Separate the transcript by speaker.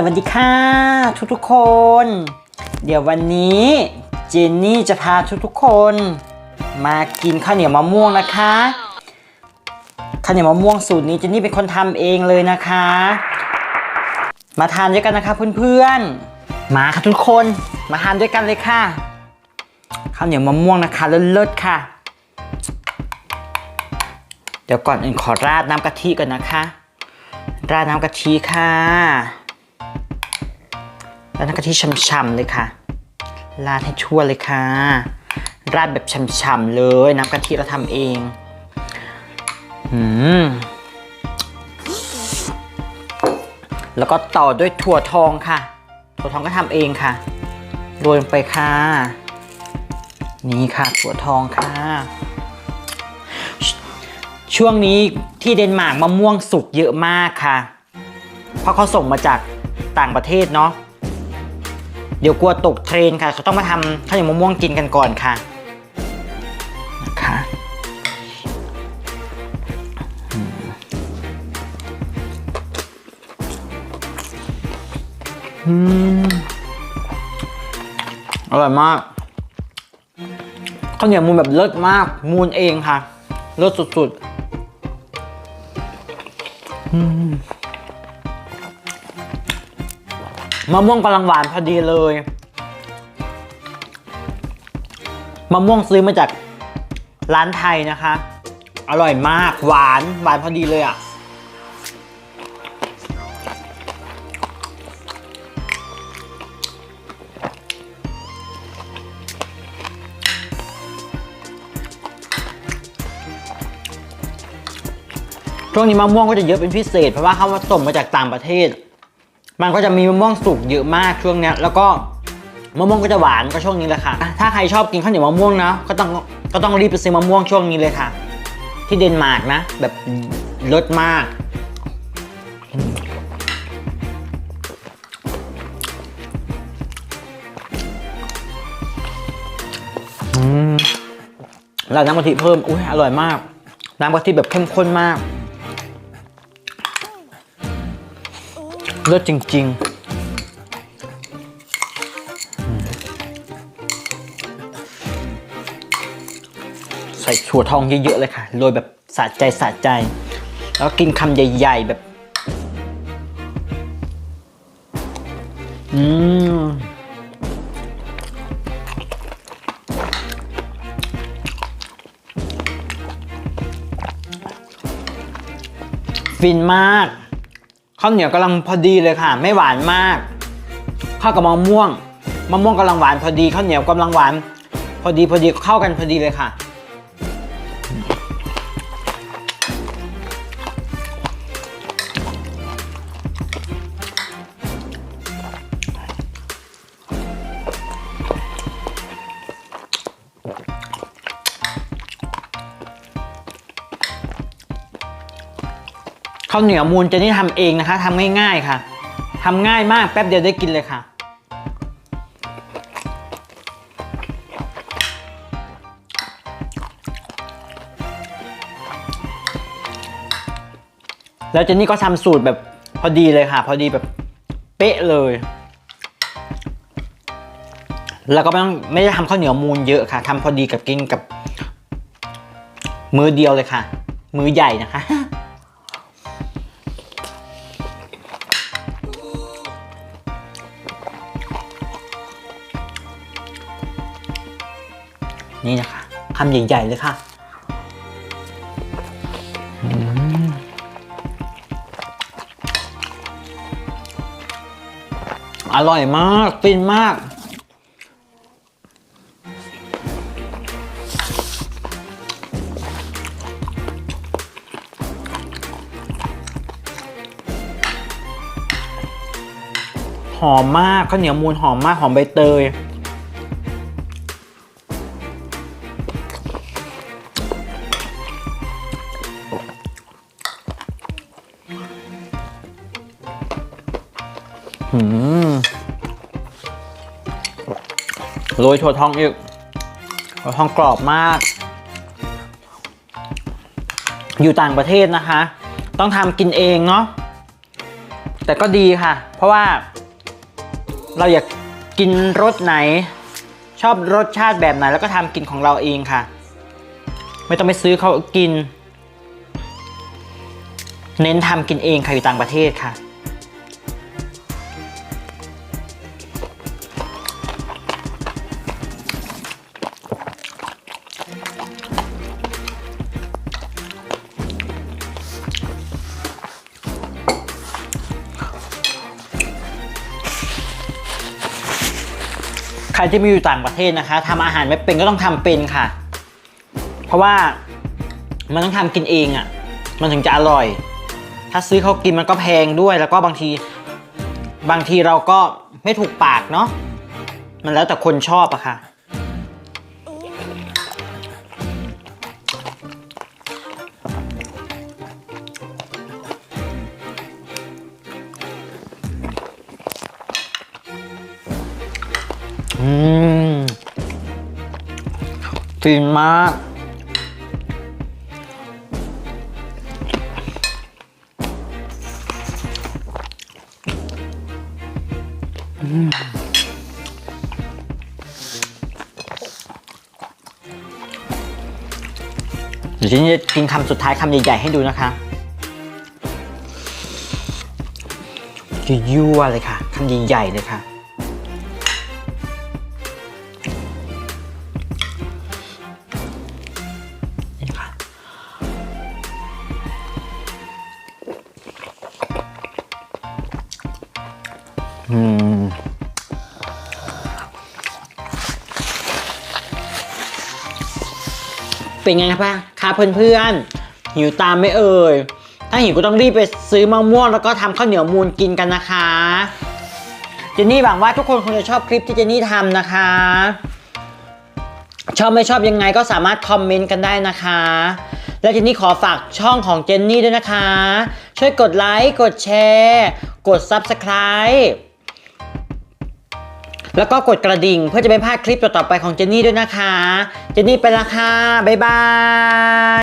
Speaker 1: สวัสดีค่ะทุกทุกๆคน เดี๋ยววันนี้เจนนี่จะพาทุกทุกๆคน มากินข้าวเหนียวมะม่วงนะคะข้าวเหนียวมะม่วงสูตรนี้เจนนี่เป็นคนทำเองเลยนะคะ มาทานด้วยกันนะคะเพื่อนๆมาค่ะทุกคนมาทานด้วยกันเลยค่ะข้าวเหนียวมะม่วงนะคะเลิศๆค่ะ เดี๋ยวก่อนอื่นขอราดน้ำกะทิก่อนนะคะ ราดน้ำกะทิค่ะ ราดน้ำกะทิช่ำๆเลยค่ะ ราดให้ทั่วเลยค่ะ ราดแบบช่ำๆเลยน้ำกะทิเราทำเองอืมแล้วก็ต่อด้วยถั่วทองค่ะ ถั่วทองก็ทำเองค่ะ โรยลงไปค่ะ นี่ค่ะถั่วทองค่ะ ช่วงนี้ที่เดนมาร์กมะม่วงสุกเยอะมากค่ะ เพราะเขาส่งมาจากต่างประเทศเนาะ เดี๋ยวกลัวตกเทรนค่ะเขาต้องมาทำข้าวเหนียวมะม่วงกินกันก่อนค่ะนะคะอืมอืมอร่อยมากข้าวเหนียวมูนแบบเลิศมาก มูนเองค่ะ เลิศสุดๆอืม มะม่วงกำลังหวานพอดีเลยมะม่วงซื้อมาจากร้านไทยนะคะ อร่อยมากหวานหวานพอดีเลยอะช่วงนี้มะม่วงก็จะเยอะเป็นพิเศษ เพราะว่าเขามาส่งมาจากต่างประเทศ มันก็จะมีมะม่วงสุกเยอะมากช่วงเนี้ยแล้วก็มะม่วงก็จะหวานก็ช่วงนี้แหละค่ะ ถ้าใครชอบกินข้าวเหนียวมะม่วงนะก็ต้องก็ต้องรีบไปซื้อมะม่วงช่วงนี้เลยค่ะ ที่เดนมาร์กนะ แบบรสมากอืมแล้วน้ำกะทิเพิ่ม อุ้ยอร่อยมาก น้ำกะทิแบบเข้มข้นมาก เลิศจริง ๆใส่ถั่วทองเยอะๆเลยค่ะ โรยแบบสะใจสะใจ แล้วกินคำใหญ่ ๆ แบบ อืม ฟินมาก ข้าวเหนียวกำลังพอดีเลยค่ะ ไม่หวานมาก ข้าวกับมะม่วงมะม่วงกำลังหวานพอดีข้าวเหนียวกำลังหวาน พอดีพอดีเข้ากันพอดีเลยค่ะ ข้าวเหนียวมูลเจนี่ทำเองนะคะทำง่ายๆค่ะทำง่ายมากแป๊บเดียวได้กินเลยค่ะ แล้วเจนนี่ก็ทำสูตรแบบพอดีเลยค่ะ พอดีแบบเป๊ะเลย แล้วก็ไม่ต้องไม่ได้ทำข้าวเหนียวมูลเยอะค่ะทำพอดีกับกินกับ มือเดียวเลยค่ะ มือใหญ่นะคะ นี่นะคะคำใหญ่ ๆ เลยค่ะอืมอร่อยมากฟินมาก หอมมากข้าวเหนียวมูนหอมมาก หอมใบเตย โรยถั่วทองอีกถั่วทองกรอบมาก อยู่ต่างประเทศนะคะ ต้องทำกินเองเนาะแต่ก็ดีค่ะ เพราะว่า เราอยากกินรสไหน ชอบรสชาติแบบไหน แล้วก็ทำกินของเราเองค่ะ ไม่ต้องไปซื้อเขากิน เน้นทำกินเองค่ะอยู่ต่างประเทศค่ะ ครที่มีอยู่ต่างประเทศนะคะทำอาหารไม่เป็นก็ต้องทำเป็นค่ะ เพราะว่ามันต้องทำกินเองอะ่ะ มันถึงจะอร่อย ถ้าซื้อเขากินมันก็แพงด้วย แล้วก็บางที บางทีเราก็ไม่ถูกปากเนาะมันแล้วแต่คนชอบอะค่ะ อืมฟินมากเดี๋ยวฉันจะกินคำสุดท้ายคำใหญ่ ๆ ให้ดูนะคะยั่วเลยค่ะคำใหญ่ ๆ เลยค่ะ อืมเป็นไงครับคะเพื่อนๆหิวตามไม่เอ่ย ถ้าหิวก็ต้องรีบไปซื้อมะม่วงแล้วก็ทำข้าวเหนียวมูนกินกันนะคะ เจนนี่หวังว่าทุกคนคงจะชอบคลิปที่เจนนี่ทำนะคะ ชอบไม่ชอบยังไงก็สามารถคอมเมนต์กันได้นะคะ และทีนี้ขอฝากช่องของเจนนี่ด้วยนะคะ ช่วยกดไลค์ กดแชร์ กด Subscribe แล้วก็กดกระดิ่งเพื่อจะไม่พลาดคลิปต่อๆไปของเจนนี่ด้วยนะคะ เจนนี่ไปละค่ะบ๊ายบาย